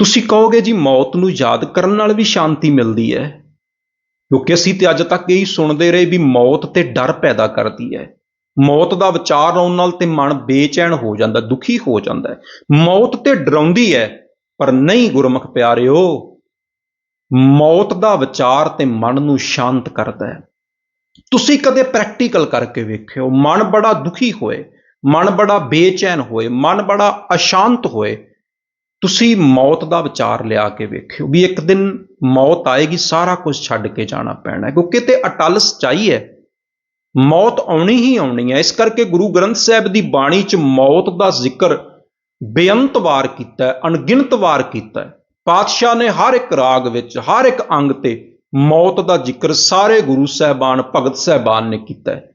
ਤੁਸੀਂ ਕਹੋਗੇ ਜੀ ਮੌਤ ਨੂੰ ਯਾਦ ਕਰਨ ਨਾਲ ਵੀ ਸ਼ਾਂਤੀ ਮਿਲਦੀ ਹੈ। ਕਿਉਂਕਿ ਅਸੀਂ ਤੇ ਅੱਜ ਤੱਕ ਇਹੀ ਸੁਣਦੇ ਰਹੇ ਵੀ ਮੌਤ ਤੇ ਡਰ ਪੈਦਾ ਕਰਦੀ ਹੈ। ਮੌਤ ਦਾ ਵਿਚਾਰ ਆਉਣ ਨਾਲ ਤੇ ਮਨ ਬੇਚੈਨ ਹੋ ਜਾਂਦਾ, ਦੁਖੀ ਹੋ ਜਾਂਦਾ ਮੌਤ ਤੇ ਡਰਾਉਂਦੀ ਹੈ, ਪਰ ਨਹੀਂ ਗੁਰਮੁਖ ਪਿਆਰਿਓ, ਮੌਤ ਦਾ ਵਿਚਾਰ ਤੇ ਮਨ ਨੂੰ ਸ਼ਾਂਤ ਕਰਦਾ ਹੈ। ਤੁਸੀਂ ਕਦੇ ਪ੍ਰੈਕਟੀਕਲ ਕਰਕੇ ਵੇਖਿਓ, ਮਨ ਬੜਾ ਦੁਖੀ ਹੋਏ, ਮਨ ਬੜਾ ਬੇਚੈਨ ਹੋਏ, ਮਨ ਬੜਾ ਅਸ਼ਾਂਤ ਹੋਏ ਤੁਸੀਂ ਮੌਤ ਦਾ ਵਿਚਾਰ ਲਿਆ ਕੇ ਵੇਖਿਓ ਵੀ ਇੱਕ ਦਿਨ ਮੌਤ ਆਏਗੀ, ਸਾਰਾ ਕੁਝ ਛੱਡ ਕੇ ਜਾਣਾ ਪੈਣਾ ਕਿਉਂਕਿ ਤੇ ਅਟਲ ਸਚਾਈ ਹੈ। ਮੌਤ ਆਉਣੀ ਹੀ ਆਉਣੀ ਹੈ। ਇਸ ਕਰਕੇ ਗੁਰੂ ਗ੍ਰੰਥ ਸਾਹਿਬ ਦੀ ਬਾਣੀ 'ਚ ਮੌਤ ਦਾ ਜ਼ਿਕਰ ਬੇਅੰਤ ਵਾਰ ਕੀਤਾ ਅਣਗਿਣਤ ਵਾਰ ਕੀਤਾ ਪਾਤਸ਼ਾਹ ਨੇ ਹਰ ਇੱਕ ਰਾਗ ਵਿੱਚ, ਹਰ ਇੱਕ ਅੰਗ ਤੇ ਮੌਤ ਦਾ ਜ਼ਿਕਰ ਸਾਰੇ ਗੁਰੂ ਸਾਹਿਬਾਨ, ਭਗਤ ਸਾਹਿਬਾਨ ਨੇ ਕੀਤਾ ਹੈ।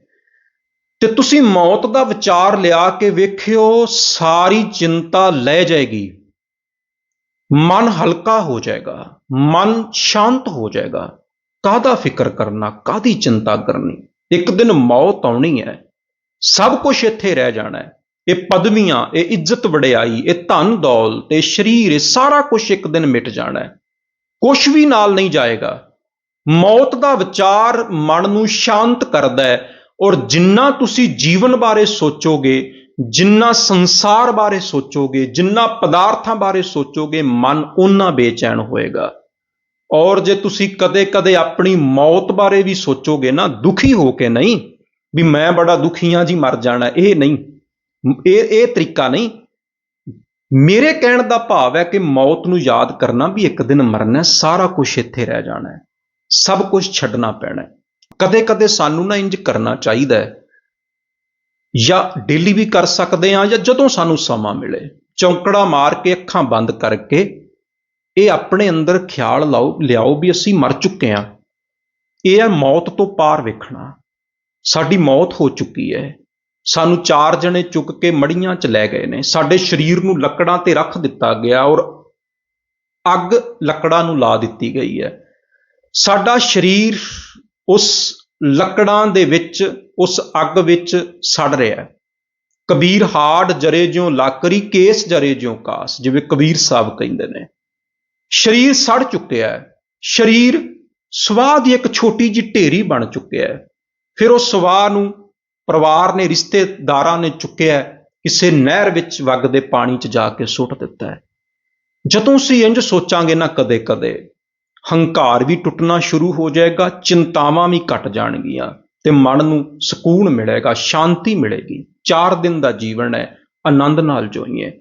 ਤੇ ਤੁਸੀਂ ਮੌਤ ਦਾ ਵਿਚਾਰ ਲਿਆ ਕੇ ਵੇਖਿਓ, ਸਾਰੀ ਚਿੰਤਾ ਲੈ ਜਾਏਗੀ। ਮਨ ਹਲਕਾ ਹੋ ਜਾਏਗਾ, ਮਨ ਸ਼ਾਂਤ ਹੋ ਜਾਏਗਾ। ਕਾਹਦਾ ਫਿਕਰ ਕਰਨਾ, ਕਾਹਦੀ ਚਿੰਤਾ ਕਰਨੀ? ਇੱਕ ਦਿਨ ਮੌਤ ਆਉਣੀ ਹੈ, ਸਭ ਕੁਝ ਇੱਥੇ ਰਹਿ ਜਾਣਾ ਹੈ। ਇਹ ਪਦਵੀਆਂ, ਇਹ ਇੱਜ਼ਤ ਵਡਿਆਈ, ਇਹ ਧਨ ਦੌਲ ਇਹ ਸਰੀਰ, ਇਹ ਸਾਰਾ ਕੁਝ ਇੱਕ ਦਿਨ ਮਿਟ ਜਾਣਾ ਹੈ। ਕੁਝ ਵੀ ਨਾਲ ਨਹੀਂ ਜਾਏਗਾ। ਮੌਤ ਦਾ ਵਿਚਾਰ ਮਨ ਨੂੰ ਸ਼ਾਂਤ ਕਰਦਾ ਹੈ ਔਰ ਜਿੰਨਾ ਤੁਸੀਂ ਜੀਵਨ ਬਾਰੇ ਸੋਚੋਗੇ ਜਿੰਨਾ ਸੰਸਾਰ ਬਾਰੇ ਸੋਚੋਗੇ, ਜਿੰਨਾ ਪਦਾਰਥਾਂ ਬਾਰੇ ਸੋਚੋਗੇ, ਮਨ ਉਨਾ ਬੇਚੈਨ ਹੋਏਗਾ। ਔਰ ਜੇ ਤੁਸੀਂ ਕਦੇ-ਕਦੇ ਆਪਣੀ ਮੌਤ ਬਾਰੇ ਵੀ ਸੋਚੋਗੇ ਨਾ, ਦੁਖੀ ਹੋ ਕੇ ਨਹੀਂ, ਵੀ ਮੈਂ ਬੜਾ ਦੁਖੀ ਹਾਂ ਜੀ, ਮਰ ਜਾਣਾ, ਇਹ ਨਹੀਂ। ਇਹ ਇਹ ਤਰੀਕਾ ਨਹੀਂ। ਮੇਰੇ ਕਹਿਣ ਦਾ ਭਾਵ ਹੈ ਕਿ ਮੌਤ ਨੂੰ ਯਾਦ ਕਰਨਾ ਵੀ ਇੱਕ ਦਿਨ ਮਰਨਾ ਸਾਰਾ ਕੁਝ ਇੱਥੇ ਰਹਿ ਜਾਣਾ ਹੈ। ਸਭ ਕੁਝ ਛੱਡਣਾ ਪੈਣਾ ਹੈ। ਕਦੇ-ਕਦੇ ਸਾਨੂੰ ਨਾ ਇੰਜ ਕਰਨਾ ਚਾਹੀਦਾ ਹੈ ਜਾਂ ਡੇਲੀ ਵੀ ਕਰ ਸਕਦੇ ਹਾਂ ਜਾਂ ਜਦੋਂ ਸਾਨੂੰ ਸਮਾਂ ਮਿਲੇ। ਚੌਂਕੜਾ ਮਾਰ ਕੇ ਅੱਖਾਂ ਬੰਦ ਕਰਕੇ ਇਹ ਆਪਣੇ ਅੰਦਰ ਖਿਆਲ ਲਾਓ, ਲਿਆਓ ਵੀ ਅਸੀਂ ਮਰ ਚੁੱਕੇ ਹਾਂ। ਇਹ ਹੈ ਮੌਤ ਤੋਂ ਪਾਰ ਵੇਖਣਾ। ਸਾਡੀ ਮੌਤ ਹੋ ਚੁੱਕੀ ਹੈ। ਸਾਨੂੰ ਚਾਰ ਜਣੇ ਚੁੱਕ ਕੇ ਮੜੀਆਂ 'ਚ ਲੈ ਗਏ ਨੇ। ਸਾਡੇ ਸਰੀਰ ਨੂੰ ਲੱਕੜਾਂ ਤੇ ਰੱਖ ਦਿੱਤਾ ਗਿਆ ਔਰ ਅੱਗ ਲੱਕੜਾਂ ਨੂੰ ਲਾ ਦਿੱਤੀ ਗਈ ਹੈ। ਸਾਡਾ ਸਰੀਰ ਉਸ ਲੱਕੜਾਂ ਦੇ ਵਿੱਚ, ਉਸ ਅੱਗ ਵਿੱਚ ਸੜ ਰਿਹਾ ਹੈ। ਕਬੀਰ ਹਾੜ ਜਰੇ ਜਿਉ ਲਾਕਰੀ, ਕੇਸ ਜਰੇ ਜਿਉ ਕਾਸ, ਜਿਵੇਂ ਕਬੀਰ ਸਾਹਿਬ ਕਹਿੰਦੇ ਨੇ। ਸਰੀਰ ਸੜ ਚੁੱਕਿਆ ਹੈ। ਸਰੀਰ ਸਵਾਹ ਦੀ ਇੱਕ ਛੋਟੀ ਜਿਹੀ ਢੇਰੀ ਬਣ ਚੁੱਕਿਆ ਹੈ। ਫਿਰ ਉਹ ਸਵਾਹ ਨੂੰ ਪਰਿਵਾਰ ਨੇ, ਰਿਸ਼ਤੇਦਾਰਾਂ ਨੇ ਚੁੱਕਿਆ ਕਿਸੇ ਨਹਿਰ ਵਿੱਚ ਵਗਦੇ ਪਾਣੀ 'ਚ ਜਾ ਕੇ ਸੁੱਟ ਦਿੱਤਾ ਹੈ। ਜਦੋਂ ਅਸੀਂ ਇੰਜ ਸੋਚਾਂਗੇ ਨਾ ਕਦੇ-ਕਦੇ ਹੰਕਾਰ ਵੀ ਟੁੱਟਣਾ ਸ਼ੁਰੂ ਹੋ ਜਾਏਗਾ, ਚਿੰਤਾਵਾਂ ਵੀ ਘਟ ਜਾਣਗੀਆਂ ਤੇ ਮਨ ਨੂੰ ਸਕੂਨ ਮਿਲੇਗਾ, ਸ਼ਾਂਤੀ ਮਿਲੇਗੀ। ਚਾਰ ਦਿਨ ਦਾ ਜੀਵਨ ਹੈ, ਆਨੰਦ ਨਾਲ ਜੋਈਏ।